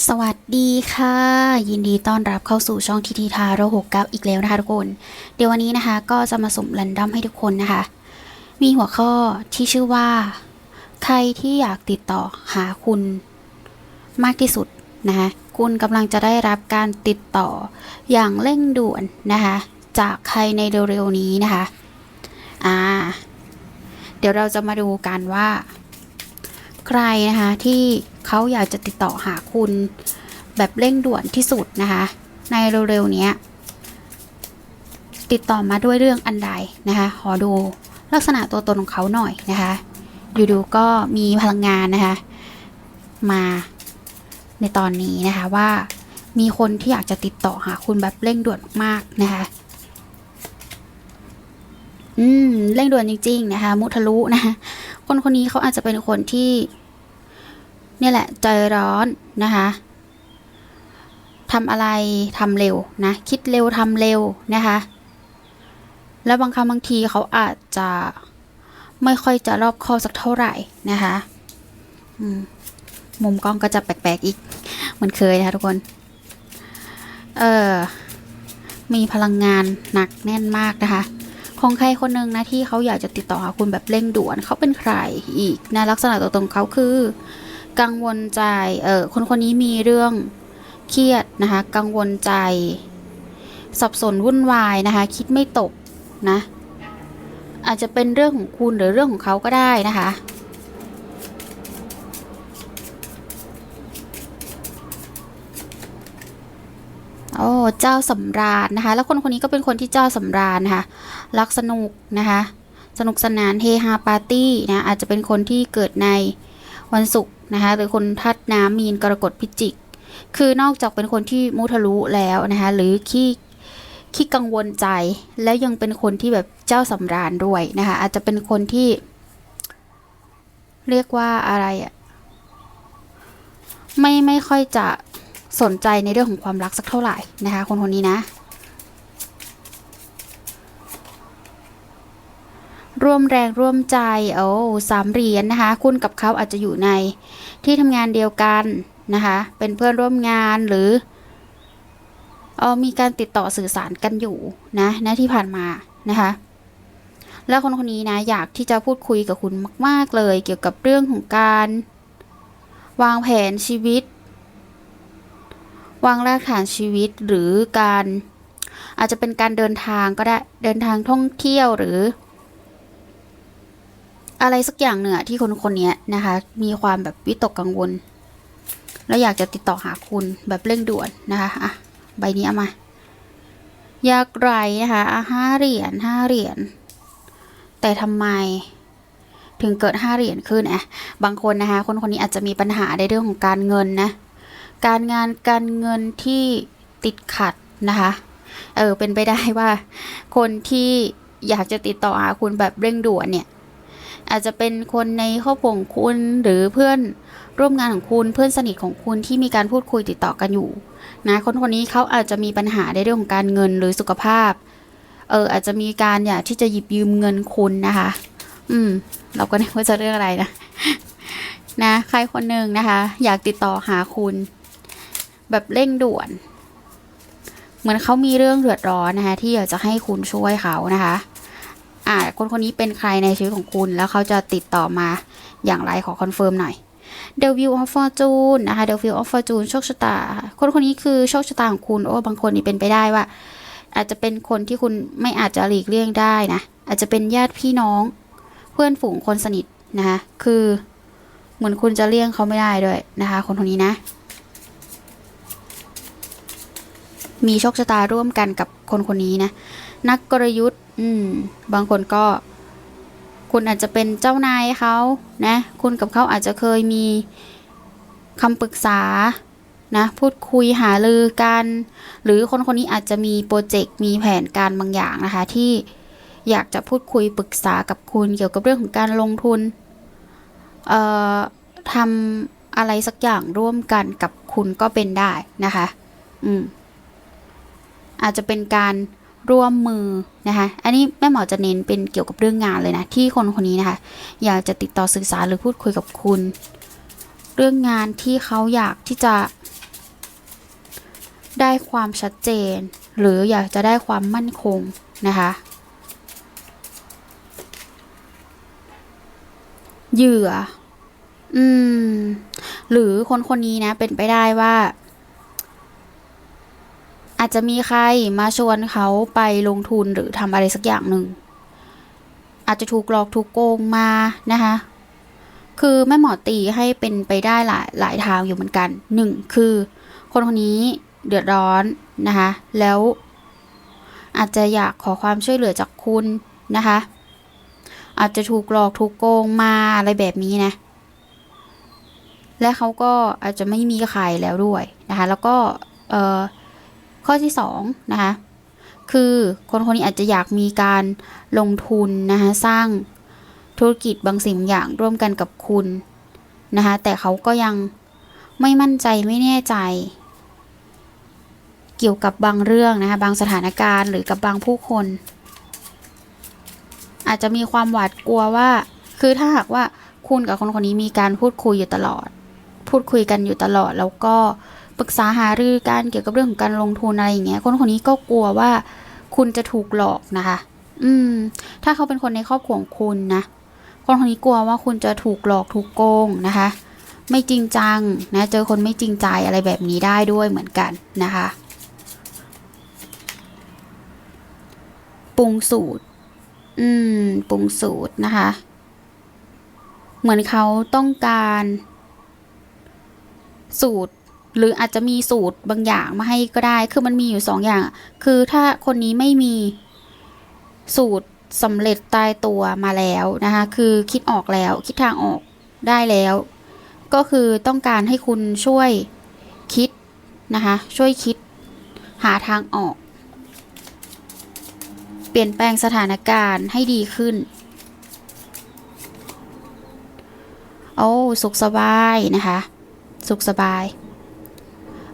สวัสดีค่ะ ยินดีต้อนรับเข้าสู่ช่องทีทีทาโรหกเก้าอีกแล้วนะคะทุกคน เดี๋ยววันนี้นะคะ ก็จะมาสุ่มแรนดอมให้ทุกคนนะคะ มีหัวข้อที่ชื่อว่า ใครที่อยากติดต่อหาคุณมากที่สุดนะคะคุณกำลังจะได้รับการติดต่ออย่างเร่งด่วนนะคะ จากใครในเร็วๆนี้นะคะ อ่า เดี๋ยวเราจะมาดูกันว่า รนะคะที่เขาอยากจะติดต่อหาคุณแบบเร่งด่วนที่สุดนะคะ ในเร็วๆเนี้ยติดต่อมาด้วยเรื่องอันใดนะคะขอดูลักษณะตัวตนของเขาหน่อยนะคะ อยู่ๆก็มีพลังงานนะคะ มาในตอนนี้นะคะว่ามีคนที่อยากจะติดต่อหาคุณแบบเร่งด่วนมากนะคะ อืมเร่งด่วนจริง ๆ นะคะ มุทะลุนะคะคนคนนี้เขาอาจจะเป็นคนที่ นี่แหละใจร้อนนะคะทำอะไรทำเร็วนะคิดเร็วทำเร็วนะคะแล้วบางครั้งบางทีเขาอาจจะไม่ค่อยจะรอบคอบสักเท่าไหร่นะคะมุมกล้องก็จะแปลกๆอีกเหมือนเคยนะคะทุกคน เออมีพลังงานหนักแน่นมากนะคะของใครคนหนึ่งนะที่เขาอยากจะติดต่อหาคุณแบบเร่งด่วนเขาเป็นใครอีกนะลักษณะตัวตนของเขาคือ กังวลใจ เออคนคนนี้มีเรื่องเครียดนะคะ กังวลใจ สับสนวุ่นวายนะคะ คิดไม่ตกนะ อาจจะเป็นเรื่องของคุณหรือเรื่องของเขาก็ได้นะคะโอ้เจ้าสำราญนะคะ แล้วคนคนนี้ก็เป็นคนที่เจ้าสำราญนะคะรักสนุกนะคะ สนุกสนานเฮฮาปาร์ตี้นะอาจจะเป็นคนที่เกิดในวันศุกร์ นะคะหรือคนทัดน้ำมีนกรกฎพิจิก คือนอกจากเป็นคนที่มุทะลุแล้วนะคะหรือขี้ขี้กังวลใจแล้วยังเป็นคนที่แบบเจ้าสำราญด้วยนะคะอาจจะเป็นคนที่ เรียกว่าอะไรอะไม่ไม่ค่อยจะสนใจในเรื่องของความรักสักเท่าไหร่นะคะคนคนนี้นะ ร่วมแรงร่วมใจโอ้สามเหรียญนะคะ คุณกับเขาอาจจะอยู่ใน ที่ทำงานเดียวกันนะคะ เป็นเพื่อนร่วมงานหรือเออมีการติดต่อสื่อสารกันอยู่นะนะที่ผ่านมานะคะ แล้วคนคนนี้นะอยากที่จะพูดคุยกับคุณมาก ๆ เลย เกี่ยวกับเรื่องของการ วางแผนชีวิต วางรากฐานชีวิตหรือการอาจจะเป็นการเดินทางก็ได้เดินทางท่องเที่ยวหรือ อะไรสักอย่างเนือะที่คนคนนี้นะคะ มีความแบบวิตกกังวล แล้วอยากจะติดต่อหาคุณแบบเร่งด่วนนะคะอะใบนี้เอามาอยากไรนะคะอะห้าเหรียญห้าเหรียญแต่ทำไมถึงเกิดห้าเหรียญขึ้นอะบางคนนะคะ คนคนนี้อาจจะมีปัญหาในเรื่องของการเงินนะการงานการเงินที่ติดขัดนะคะเออเป็นไปได้ว่า คนที่อยากจะติดต่อหาคุณแบบเร่งด่วนเนี่ย อาจจะเป็นคนในครอบครัวของคุณหรือเพื่อนร่วมงานของคุณเพื่อนสนิทของคุณที่มีการพูดคุยติดต่อกันอยู่นะคนคนนี้เขาอาจจะมีปัญหาในเรื่องของการเงินหรือสุขภาพเอออาจจะมีการอยากที่จะหยิบยืมเงินคุณนะคะ อืม เราก็นึกว่าจะเรื่องอะไรนะนะใครคนหนึ่งนะคะ อยากติดต่อหาคุณ แบบเร่งด่วน เหมือนเขามีเรื่องเดือดร้อนนะคะ ที่อยากจะให้คุณช่วยเขานะคะ อ่าคนคนนี้เป็นใครในชีวิตของคุณ แล้วเขาจะติดต่อมาอย่างไรขอคอนเฟิร์มหน่อย The View of Fortune นะคะ The View of Fortune โชคชะตา คนคนนี้คือโชคชะตาของคุณ โอ้บางคนนี่เป็นไปได้ว่า อาจจะเป็นคนที่คุณไม่อาจจะหลีกเลี่ยงได้นะ อาจจะเป็นญาติพี่น้อง เพื่อนฝูงคนสนิทนะคะคือเหมือนคุณจะเลี่ยงเขาไม่ได้ด้วยนะคะ คนคนนี้นะ มีโชคชะตาร่วมกันกับคนคนนี้นะนักกลยุทธ์ อืม บางคนก็ คุณอาจจะเป็นเจ้านายเขานะ คุณกับเขาอาจจะเคยมีคำปรึกษานะพูดคุยหารือกัน หรือคนคนนี้อาจจะมีโปรเจกต์มีแผนการบางอย่างนะคะ ที่อยากจะพูดคุยปรึกษากับคุณเกี่ยวกับเรื่องของการลงทุน เอ่อทำอะไรสักอย่างร่วมกันกับคุณก็เป็นได้นะคะ อืม อาจจะเป็นการ ร่วมมือนะคะ อันนี้แม่หมอจะเน้นเป็นเกี่ยวกับเรื่องงานเลยนะ ที่คนคนนี้นะคะ อยากจะติดต่อสื่อสารหรือพูดคุยกับคุณ เรื่องงานที่เขาอยากที่จะได้ความชัดเจน หรืออยากจะได้ความมั่นคงนะคะเหยื่อ อืม หรือคนคนนี้นะ เป็นไปได้ว่า อาจจะมีใครมาชวนเขาไปลงทุนหรือทำอะไรสักอย่างหนึ่ง อาจจะถูกหลอกถูกโกงมานะคะ คือแม่หมอตีให้เป็นไปได้หลายหลายทางอยู่เหมือนกันหนึ่งคือ คนคนนี้เดือดร้อนนะคะแล้วอาจจะอยากขอความช่วยเหลือจากคุณนะคะ อาจจะถูกหลอกถูกโกงมาอะไรแบบนี้นะ และเขาก็อาจจะไม่มีใครแล้วด้วยนะคะ แล้วก็เออ ข้อที่สองนะคะคือคนคนนี้อาจจะอยากมีการลงทุนนะคะสร้างธุรกิจบางสิ่งบางอย่างร่วมกันกับคุณนะคะแต่เขาก็ยังไม่มั่นใจไม่แน่ใจ เกี่ยวกับบางเรื่องนะคะบางสถานการณ์หรือกับบางผู้คน อาจจะมีความหวาดกลัวว่า คือถ้าหากว่าคุณกับคนคนนี้มีการพูดคุยอยู่ตลอด พูดคุยกันอยู่ตลอดแล้วก็ ปรึกษาหารือกันเกี่ยวกับเรื่องของการลงทุนอะไรอย่างเงี้ย คนคนนี้ก็กลัวว่าคุณจะถูกหลอกนะคะ อืม ถ้าเขาเป็นคนในครอบครัวของคุณนะ คนคนนี้กลัวว่าคุณจะถูกหลอกถูกโกงนะคะ ไม่จริงจังนะ เจอคนไม่จริงใจอะไรแบบนี้ได้ด้วยเหมือนกันนะคะ ปรุงสูตร อืม ปรุงสูตรนะคะ เหมือนเขาต้องการสูตร หรืออาจจะมีสูตรบางอย่างมาให้ก็ได้ คือมันมีอยู่สองอย่าง คือถ้าคนนี้ไม่มีสูตรสำเร็จตายตัวมาแล้วนะคะ คือคิดออกแล้ว คิดทางออกได้แล้ว ก็คือต้องการให้คุณช่วยคิดนะคะ ช่วยคิดหาทางออก เปลี่ยนแปลงสถานการณ์ให้ดีขึ้น โอ้ สุขสบายนะคะ สุขสบาย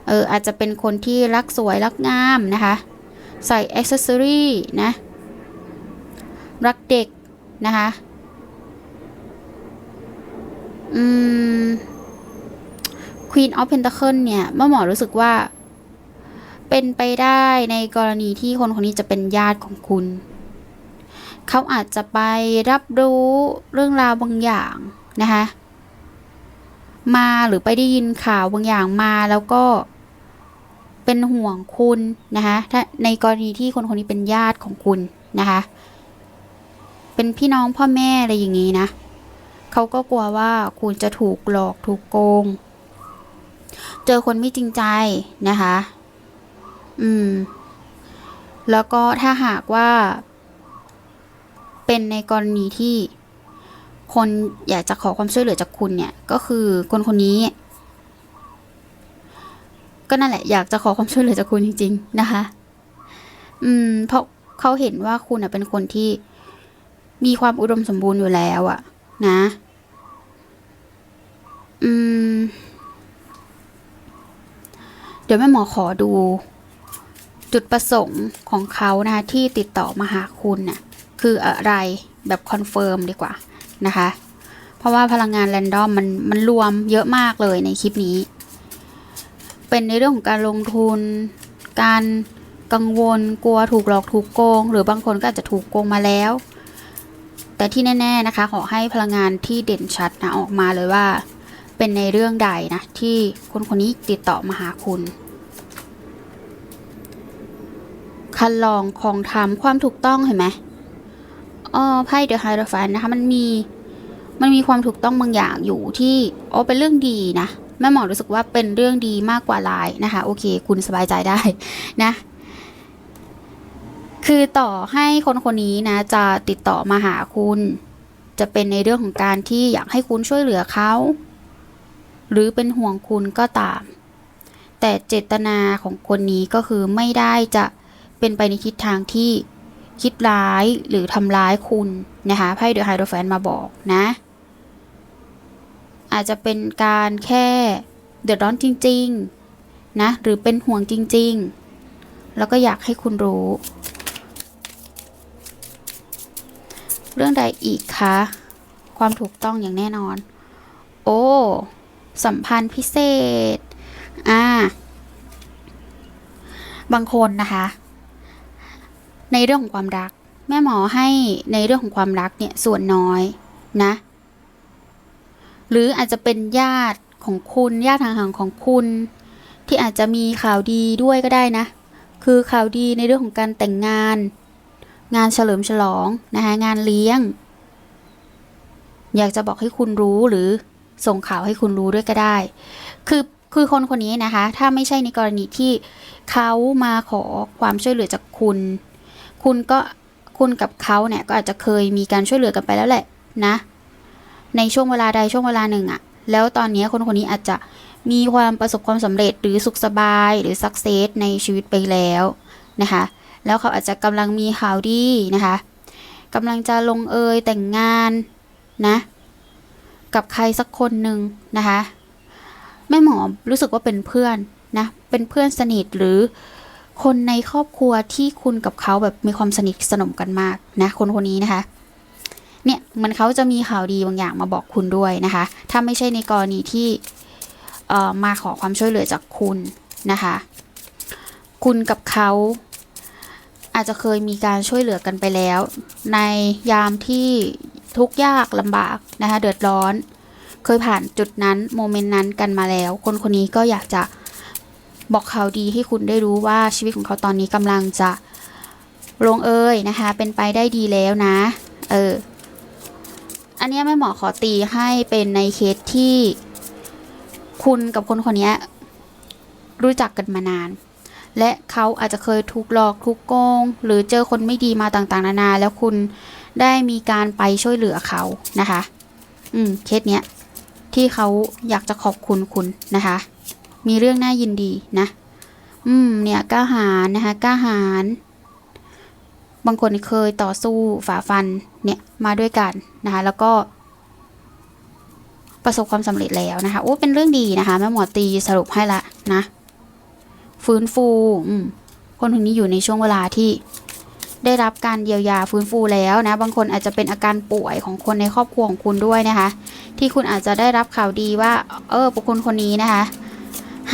เอออาจจะเป็นคนที่รักสวยรักงามนะคะ ใส่อ็อกเซอรี่นะ รักเด็กนะคะ อืม Queen of Pentacle เนี่ยเมื่อหมอรู้สึกว่า เป็นไปได้ในกรณีที่คนคนนี้จะเป็นญาติของคุณ เขาอาจจะไปรับรู้เรื่องราวบางอย่างนะคะมาหรือไปได้ยินข่าวบางอย่างมาแล้วก็ เป็นห่วงคุณนะคะถ้าในกรณีที่คนคนนี้เป็นญาติของคุณนะคะ เป็นพี่น้องพ่อแม่อะไรอย่างนี้นะเขาก็กลัวว่าคุณจะถูกหลอกถูกโกง เจอคนไม่จริงใจนะคะ อืม แล้วก็ถ้าหากว่า เป็นในกรณีที่คนอยากจะขอความช่วยเหลือจากคุณเนี่ย ก็คือคนคนนี้ ก็นั่นแหละอยากจะขอความช่วยเหลือจากคุณจริง ๆ นะคะ อืม เพราะเขาเห็นว่าคุณเป็นคนที่มีความอุดมสมบูรณ์อยู่แล้วอะนะ อืม เดี๋ยวแม่หมอขอดู จุดประสงค์ของเขานะคะที่ติดต่อมาหาคุณน่ะคืออะไรแบบคอนเฟิร์มดีกว่านะคะ เพราะว่าพลังงานแรนดอมมันมันรวมเยอะมากเลยในคลิปนี้ เป็นในเรื่องของการลงทุน การกังวลกลัวถูกหลอกถูกโกง หรือบางคนก็อาจจะถูกโกงมาแล้ว แต่ที่แน่ ๆนะคะ ขอให้พลังงานที่เด่นชัดนะออกมาเลยว่า เป็นในเรื่องใดนะที่คนคนนี้ติดต่อมาหาคุณคันลองของธรรมความถูกต้องเห็นไหมอ๋อไพ่เดอะไฮโดรฟันนะคะมันมีมันมีความถูกต้องบางอย่างอยู่ที่โอ้เป็นเรื่องดีนะ แม่หมอรู้สึกว่าเป็นเรื่องดีมากกว่าลายนะคะ โอเค คุณสบายใจได้นะคือต่อให้คนคนนี้นะจะติดต่อมาหาคุณ จะเป็นในเรื่องของการที่อยากให้คุณช่วยเหลือเขา หรือเป็นห่วงคุณก็ตาม แต่เจตนาของคนนี้ก็คือไม่ได้จะเป็นไปในทิศทางที่คิดร้ายหรือทำร้ายคุณนะคะไพ่เดอะไฮโดรแฟนมาบอกนะ อาจจะเป็นการแค่เดือดร้อนจริง ๆ นะ หรือเป็นห่วงจริง ๆ แล้วก็อยากให้คุณรู้ เรื่องใดอีกคะ ความถูกต้องอย่างแน่นอน โอ้ สัมพันธ์พิเศษ อ่า บางคนนะคะ ในเรื่องของความรัก แม่หมอให้ในเรื่องของความรักเนี่ยส่วนน้อยนะ หรืออาจจะเป็นญาติของคุณญาติห่างๆของคุณ ที่อาจจะมีข่าวดีด้วยก็ได้นะ คือข่าวดีในเรื่องของการแต่งงาน งานเฉลิมฉลองนะคะงานเลี้ยง อยากจะบอกให้คุณรู้หรือส่งข่าวให้คุณรู้ด้วยก็ได้ คือคือคนคนนี้นะคะ ถ้าไม่ใช่ในกรณีที่เขามาขอความช่วยเหลือจากคุณ คุณก็คุณกับเขาเนี่ยก็อาจจะเคยมีการช่วยเหลือกันไปแล้วแหละนะ ในช่วงเวลาใดช่วงเวลาหนึ่งอะแล้วตอนนี้คนคนนี้อาจจะมีความประสบความสำเร็จหรือสุขสบายหรือสักเซสในชีวิตไปแล้วนะคะ แล้วเขาอาจจะกำลังมีข่าวดีนะคะกำลังจะลงเอยแต่งงานนะ กับใครสักคนหนึ่งนะคะแม่หมอรู้สึกว่าเป็นเพื่อนนะเป็นเพื่อนสนิทหรือคนในครอบครัวที่คุณกับเขาแบบมีความสนิทสนมกันมากนะคนคนนี้นะคะ เนี่ยมันเขาจะมีข่าวดีบางอย่างมาบอกคุณด้วยนะคะ ถ้าไม่ใช่ในกรณีที่มาขอความช่วยเหลือจากคุณนะคะ คุณกับเขาอาจจะเคยมีการช่วยเหลือกันไปแล้ว ในยามที่ทุกยากลำบากนะคะเดือดร้อน เคยผ่านจุดนั้นโมเมนต์นั้นกันมาแล้ว คนคนนี้ก็อยากจะบอกข่าวดีให้คุณได้รู้ว่าชีวิตของเขาตอนนี้กำลังจะลงเอยนะคะ เป็นไปได้ดีแล้วนะ เออ อันนี้แม่หมอขอตีให้เป็นในเคสที่คุณกับคนคนนี้รู้จักกันมานาน และเขาอาจจะเคยถูกหลอกถูกโกง หรือเจอคนไม่ดีมาต่างๆ นานา แล้วคุณได้มีการไปช่วยเหลือเขานะคะ อืมเคสเนี้ยที่เขาอยากจะขอบคุณคุณนะคะ มีเรื่องน่ายินดีนะ อืมเนี่ยกล้าหาญนะคะกล้าหาญ บางคนเคยต่อสู้ฝ่าฟันเนี่ยมาด้วยกันนะคะแล้วก็ประสบความสำเร็จแล้วนะคะโอ้เป็นเรื่องดีนะคะแม่หมอตีสรุปให้ละนะฟื้นฟูคนคนนี้อยู่ในช่วงเวลาที่ได้รับการเยียวยาฟื้นฟูแล้วนะบางคนอาจจะเป็นอาการป่วยของคนในครอบครัวของคุณด้วยนะคะ ที่คุณอาจจะได้รับข่าวดีว่า เออบุคคลคนนี้นะคะ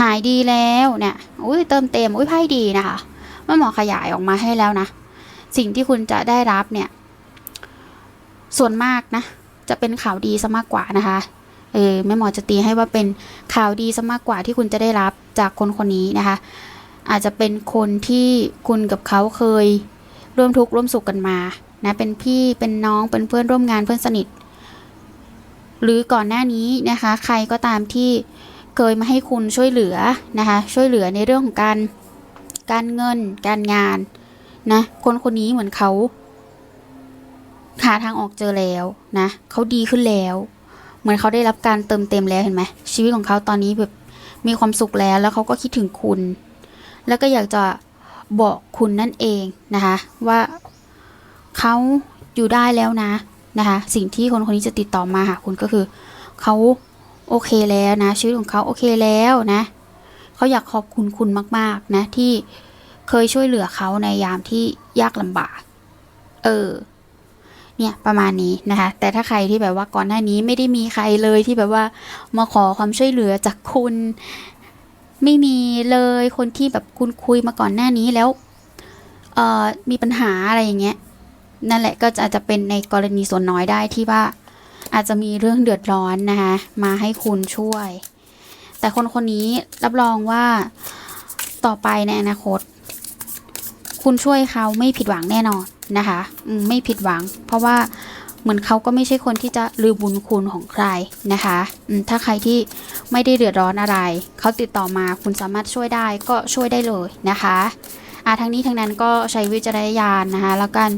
หายดีแล้วเนี่ยอุ้ยเติมเต็มอุ้ยไพ่ดีนะคะแม่หมอขยายออกมาให้แล้วนะ สิ่งที่คุณจะได้รับเนี่ย ส่วนมากนะ จะเป็นข่าวดีซะมากกว่านะคะ เออแม่หมอจะตีให้ว่าเป็นข่าวดีซะมากกว่าที่คุณจะได้รับจากคนคนนี้นะคะ อาจจะเป็นคนที่คุณกับเขาเคยร่วมทุกข์ร่วมสุขกันมานะเป็นพี่เป็นน้องเป็นเพื่อนร่วมงานเพื่อนสนิท หรือก่อนหน้านี้นะคะ ใครก็ตามที่เคยมาให้คุณช่วยเหลือนะคะ ช่วยเหลือในเรื่องของการการเงิน การงาน นะ คนคนนี้เหมือนเขาหาทางออกเจอแล้วนะเขาดีขึ้นแล้ว เหมือนเขาได้รับการเติมเต็มแล้วเห็นไหมชีวิตของเขาตอนนี้แบบมีความสุขแล้วแล้วเขาก็คิดถึงคุณ แล้วก็อยากจะบอกคุณนั่นเองนะคะ ว่าเขาอยู่ได้แล้วนะนะคะ สิ่งที่คนคนนี้จะติดต่อมาหาคุณก็คือเขาโอเคแล้วนะชีวิตของเขาโอเคแล้วนะเขาอยากขอบคุณคุณมาก ๆ นะที่ เคยช่วยเหลือเขาในยามที่ยากลำบาก เออ เนี่ยประมาณนี้นะคะ แต่ถ้าใครที่แบบว่าก่อนหน้านี้ไม่ได้มีใครเลยที่แบบว่ามาขอความช่วยเหลือจากคุณ ไม่มีเลยคนที่แบบคุณคุยมาก่อนหน้านี้แล้วเอ่อมีปัญหาอะไรอย่างเงี้ย นั่นแหละก็อาจจะเป็นในกรณีส่วนน้อยได้ที่ว่า อาจจะมีเรื่องเดือดร้อนนะคะมาให้คุณช่วย แต่คนคนนี้รับรองว่าต่อไปในอนาคต คุณช่วยเขาไม่ผิดหวังแน่นอนนะคะไม่ผิดหวัง เพราะว่าเหมือนเขาก็ไม่ใช่คนที่จะลืมบุญคุณของใครนะคะถ้าใครที่ไม่ได้เดือดร้อนอะไร เขาติดต่อมาคุณสามารถช่วยได้ก็ช่วยได้เลยนะคะอะทั้งนี้ทั้งนั้นก็ใช้วิจารณญาณนะคะ แล้วกัน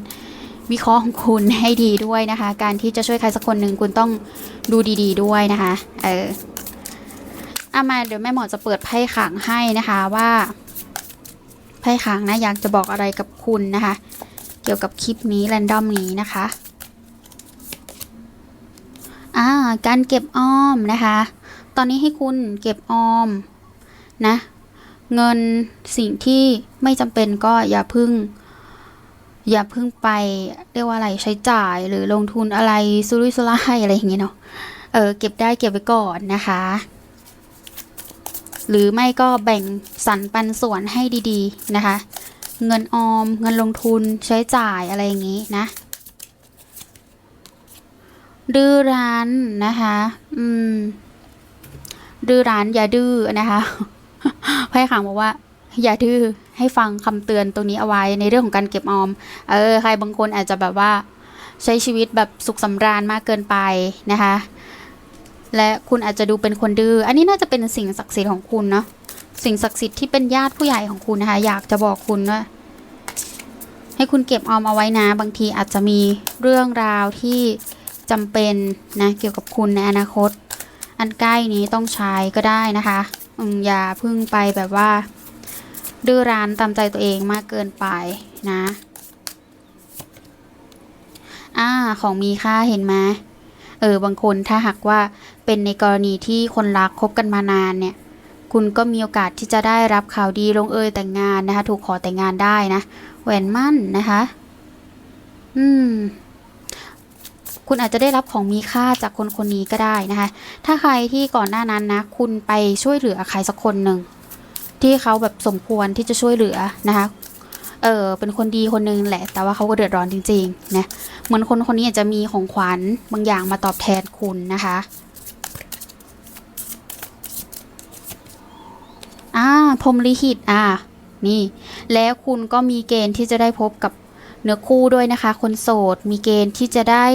วิเคราะห์ของคุณให้ดีด้วยนะคะ การที่จะช่วยใครสักคนหนึ่งคุณต้องดูดี ๆด้วยนะคะ เออเอามาเดี๋ยวแม่หมอจะเปิดไพ่ขังให้นะคะว่า ไพ่ขังนะอยากจะบอกอะไรกับคุณนะคะ เกี่ยวกับคลิปนี้แรนดอมนี้นะคะอ่าการเก็บออมนะคะ ตอนนี้ให้คุณเก็บออมนะเงินสิ่งที่ไม่จำเป็นก็อย่าพึ่ง อย่าพึ่งไปเรียกว่าอะไรใช้จ่ายหรือลงทุนอะไรซุรุ่ยซุร่ายอะไรอย่างเงี้ยเนาะเออเก็บได้เก็บไว้ก่อนนะคะ หรือไม่ก็แบ่งสรรปันส่วนให้ดีๆนะคะ เงินออม เงินลงทุนใช้จ่ายอะไรอย่างนี้นะดื้อรั้นนะคะ อืม ดื้อรั้นอย่าดื้อนะคะไพ่ขังบอกว่า อย่าดื้อให้ฟังคำเตือนตัวนี้เอาไว้ในเรื่องของการเก็บออม เออ ใครบางคนอาจจะแบบว่า ใช้ชีวิตแบบสุขสำราญมากเกินไปนะคะ และคุณอาจจะดูเป็นคนดื้อ อันนี้น่าจะเป็นสิ่งศักดิ์สิทธิ์ของคุณเนาะ สิ่งศักดิ์สิทธิ์ที่เป็นญาติผู้ใหญ่ของคุณนะคะ อยากจะบอกคุณว่าให้คุณเก็บออมเอาไว้นะ บางทีอาจจะมีเรื่องราวที่จำเป็นนะ เกี่ยวกับคุณในอนาคต อันใกล้นี้ต้องใช้ก็ได้นะคะอย่าพึ่งไปแบบว่า ดื้อรั้นตามใจตัวเองมากเกินไปนะอ่าของมีค่าเห็นไหมเออบางคนถ้าหากว่า เป็นในกรณีที่คนรักคบกันมานานเนี่ย คุณก็มีโอกาสที่จะได้รับข่าวดีลงเอยแต่งงานนะคะ ถูกขอแต่งงานได้นะ แหวนมั่นนะคะ อืม คุณอาจจะได้รับของมีค่าจากคนคนนี้ก็ได้นะคะ ถ้าใครที่ก่อนหน้านั้นนะ คุณไปช่วยเหลือใครสักคนหนึ่งที่เขาแบบสมควรที่จะช่วยเหลือนะคะ เออเป็นคนดีคนนึงแหละ แต่ว่าเขาก็เดือดร้อนจริงๆนะ เหมือนคนคนนี้อาจจะมีของขวัญบางอย่างมาตอบแทนคุณนะคะ อ่าพรมลิขิตอ่า นี่ แล้วคุณก็มีเกณฑ์ที่จะได้พบกับเนื้อคู่ด้วยนะคะ คนโสด มีเกณฑ์ที่จะได้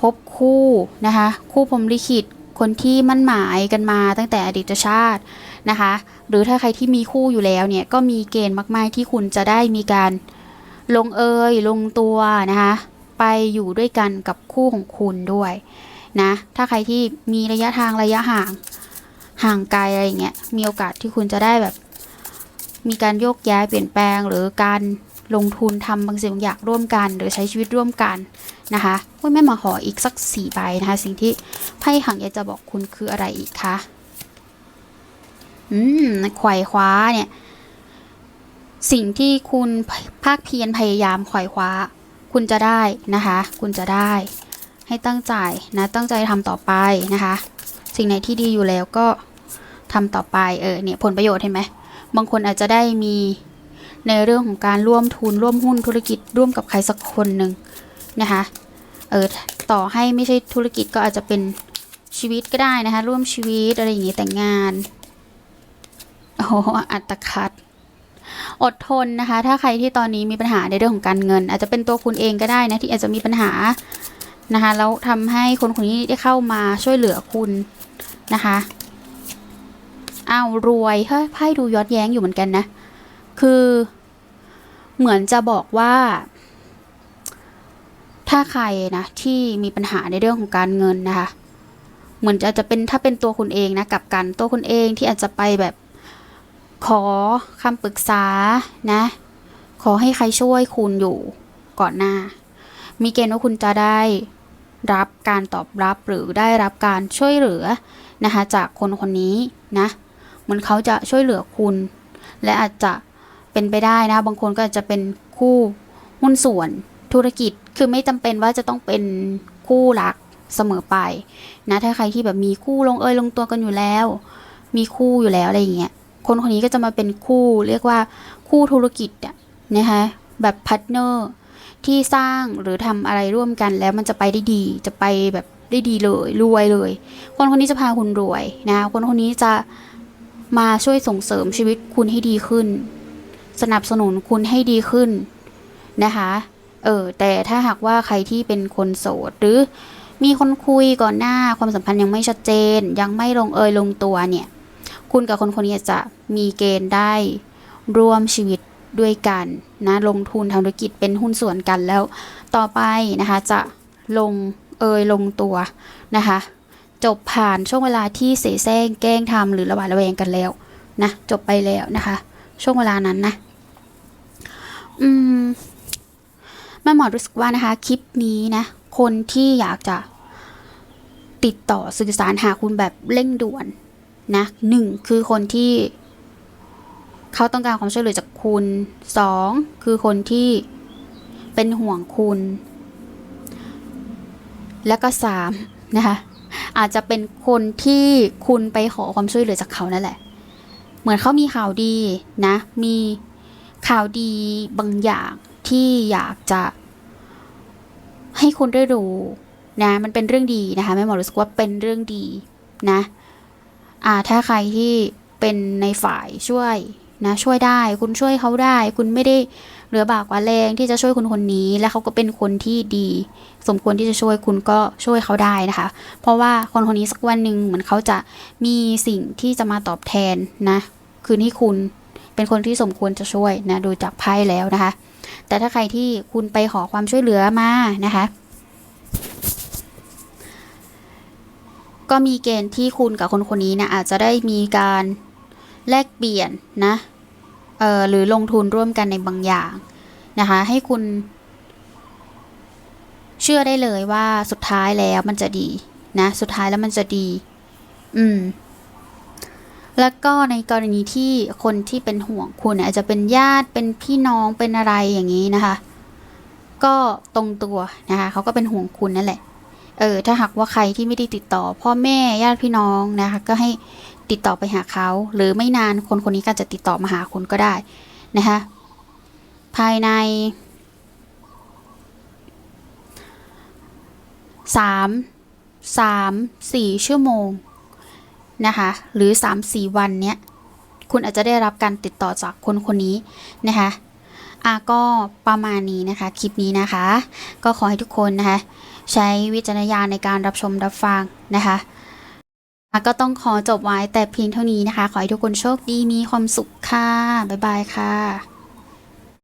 พบคู่นะคะ คู่พรมลิขิต คนที่มั่นหมายกันมาตั้งแต่อดีตชาตินะคะ หรือถ้าใครที่มีคู่อยู่แล้วเนี่ย ก็มีเกณฑ์มาก ๆ ที่คุณจะได้มีการลงเอยลงตัวนะคะ ไปอยู่ด้วยกันกับคู่ของคุณด้วยนะ ถ้าใครที่มีระยะทางระยะห่าง ห่างไกลอะไรอย่างเงี้ยมีโอกาสที่คุณจะได้แบบ มีการโยกย้ายเปลี่ยนแปลง หรือการลงทุนทำบางสิ่งบางอย่างร่วมกัน หรือใช้ชีวิตร่วมกันนะคะคุณแม่มาขออีกสักสี่ใบนะคะสิ่งที่ไพ่หังยาจะบอกคุณคืออะไรอีกคะอืมไขว่คว้าเนี่ย สิ่งที่คุณภาคเพียรพยายามไขว่คว้า คุณจะได้นะคะ คุณจะได้ ให้ตั้งใจนะตั้งใจทำต่อไปนะคะ สิ่งไหนที่ดีอยู่แล้วก็ ทำต่อไปเออเนี่ยผลประโยชน์เห็นไหมบางคนอาจจะได้มีในเรื่องของการร่วมทุนร่วมหุ้นธุรกิจร่วมกับใครสักคนหนึ่งนะคะเออต่อให้ไม่ใช่ธุรกิจก็อาจจะเป็นชีวิตก็ได้นะคะ ร่วมชีวิตอะไรอย่างนี้แต่งงานโอ้โหอัตคัดอดทนนะคะ ถ้าใครที่ตอนนี้มีปัญหาในเรื่องของการเงิน อาจจะเป็นตัวคุณเองก็ได้นะที่อาจจะมีปัญหานะคะแล้วทำให้คนคนนี้ได้เข้ามาช่วยเหลือคุณนะคะ อ้าวรวยเฮ้ยไพ่ดูย้อนแย้งอยู่เหมือนกันนะ คือเหมือนจะบอกว่า ถ้าใครนะที่มีปัญหาในเรื่องของการเงินนะคะ เหมือนจะจะเป็นถ้าเป็นตัวคุณเองนะกลับกันตัวคุณเองที่อาจจะไปแบบขอคำปรึกษานะ ขอให้ใครช่วยคุณอยู่ก่อนหน้า มีเกณฑ์ว่าคุณจะได้รับการตอบรับหรือได้รับการช่วยเหลือนะคะจากคนคนนี้นะ มือนเขาจะช่วยเหลือคุณ และอาจจะเป็นไปได้นะ บางคนก็อาจจะเป็นคู่หุ้นส่วนธุรกิจคือไม่จำเป็นว่าจะต้องเป็นคู่รักเสมอไปนะถ้าใครที่แบบมีคู่ลงเอยลงตัวกันอยู่แล้ว มีคู่อยู่แล้วอะไรอย่างเงี้ยคนคนนี้ก็จะมาเป็นคู่เรียกว่าคู่ธุรกิจอะนะคะแบบพาร์ทเนอร์ที่สร้างหรือทำอะไรร่วมกันแล้วมันจะไปได้ดี จะไปแบบได้ดีเลยรวยเลย คนคนนี้จะพาคุณรวยนะคนคนนี้จะ มาช่วยส่งเสริมชีวิตคุณให้ดีขึ้น สนับสนุนคุณให้ดีขึ้นนะคะเออแต่ถ้าหากว่าใครที่เป็นคนโสดหรือมีคนคุยก่อนหน้าความสัมพันธ์ยังไม่ชัดเจน ยังไม่ลงเอยลงตัวเนี่ย คุณกับคนคนนี้จะมีเกณฑ์ได้ร่วมชีวิตด้วยกันนะลงทุนทำธุรกิจเป็นหุ้นส่วนกันแล้วต่อไปนะคะจะลงเอยลงตัวนะคะ จบผ่านช่วงเวลาที่เสแสร้งแกล้งทำหรือระบาดระแวงกันแล้วนะจบไปแล้วนะคะ ช่วงเวลานั้นนะอืมแม่หมอรู้สึกว่านะคะ คลิปนี้นะ คนที่อยากจะติดต่อสื่อสารหาคุณแบบเร่งด่วนนะหนึ่งคือคนที่ เขาต้องการความช่วยเหลือจากคุณสองคือคนที่เป็นห่วงคุณ และก็สามนะคะ อาจจะเป็นคนที่คุณไปขอความช่วยเหลือจากเขานั่นแหละ เหมือนเขามีข่าวดีนะ มีข่าวดีบางอย่างที่อยากจะ ให้คุณได้รู้นะ มันเป็นเรื่องดีนะคะแม่หมอรู้สึกว่าเป็นเรื่องดีนะ อ่าถ้าใครที่เป็นในฝ่ายช่วย นะช่วยได้ คุณช่วยเขาได้ คุณไม่ได้เหลือบากกว่าแรงที่จะช่วยคนคนนี้ และเขาก็เป็นคนที่ดี สมควรที่จะช่วยคุณก็ช่วยเขาได้นะคะ เพราะว่าคนคนนี้สักวันหนึ่งเหมือนเขาจะมีสิ่งที่จะมาตอบแทนนะคืนให้คุณเป็นคนที่สมควรจะช่วยนะดูจากไพ่แล้วนะคะ แต่ถ้าใครที่คุณไปขอความช่วยเหลือมานะคะก็มีเกณฑ์ที่คุณกับคนคนนี้นะอาจจะได้มีการแลกเปลี่ยนนะ เอ่อหรือลงทุนร่วมกันในบางอย่างนะคะ ให้คุณ เชื่อได้เลยว่าสุดท้ายแล้วมันจะดีนะ สุดท้ายแล้วมันจะดี อืม แล้วก็ในกรณีที่คนที่เป็นห่วงคุณอาจจะเป็นญาติเป็นพี่น้องเป็นอะไรอย่างนี้นะคะ ก็ตรงตัวนะคะเขาก็เป็นห่วงคุณนั่นแหละเออถ้าหากว่าใครที่ไม่ได้ติดต่อ พ่อแม่ญาติพี่น้องนะคะ ก็ให้ ติดต่อไปหาเขา หรือไม่นานคนคนนี้ก็จะติดต่อมาหาคุณก็ได้นะคะภายในสามสามสี่ชั่วโมงนะคะหรือสามสี่วันเนี้ยคุณอาจจะได้รับการติดต่อจากคนคนนี้นะคะอะก็ประมาณนี้นะคะคลิปนี้นะคะ ก็ขอให้ทุกคนนะคะใช้วิจารณญาณในการรับชมรับฟังนะคะอะ ก็ต้องขอจบไว้แต่เพียงเท่านี้นะคะ ขอให้ทุกคนโชคดีมีความสุขค่ะ บ๊ายบายค่ะ